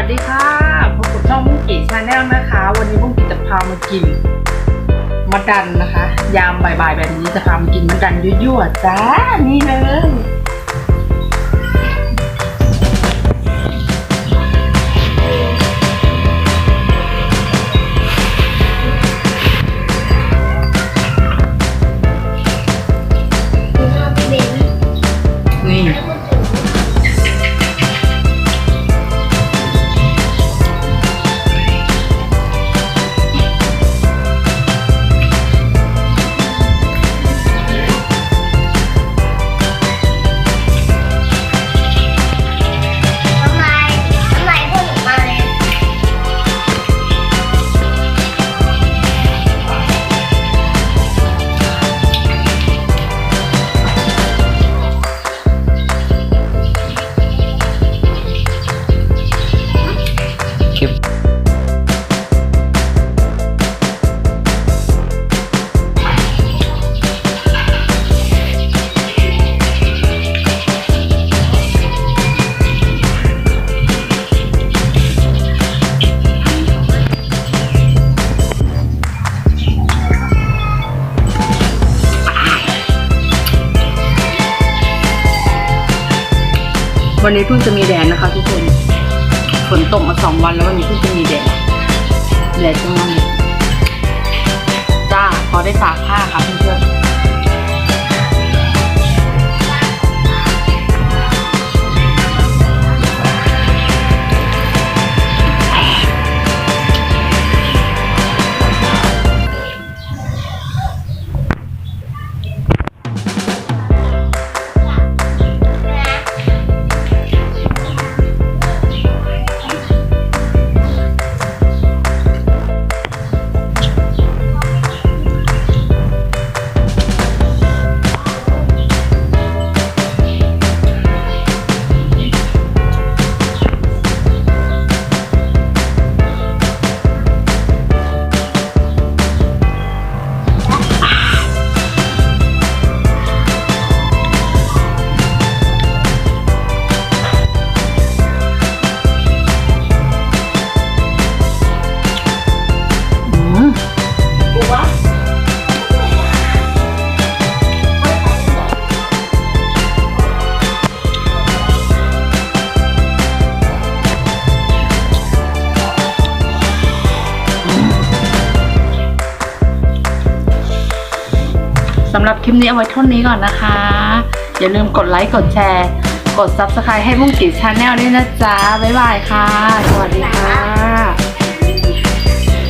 วัสดีค่ะพบกับช่องมุ้งกีชาแนลนะคะ วันนี้มุ้งกีจะพามากินมะดันนะคะ ยามบ่ายๆแบบนี้จะพามากินมะดันยั่วๆจ้านี่เลย วันนี้เพิ่งจะมีแดดนะคะทุกคน ฝนตกมาสองวันแล้ววันนี้เพิ่งจะมีแดด แดดจังเลยจ้าพอได้ตากผ้าค่ะเพื่อน สำหรับคลิปนี้เอาไว้เท่านี้ก่อนนะคะ อย่าลืมกดไลค์กดแชร์ กด Subscribe ให้มุ่งกิจชาแนลด้วยนะจ๊ะ บ๊ายบายค่ะ สวัสดีค่ะ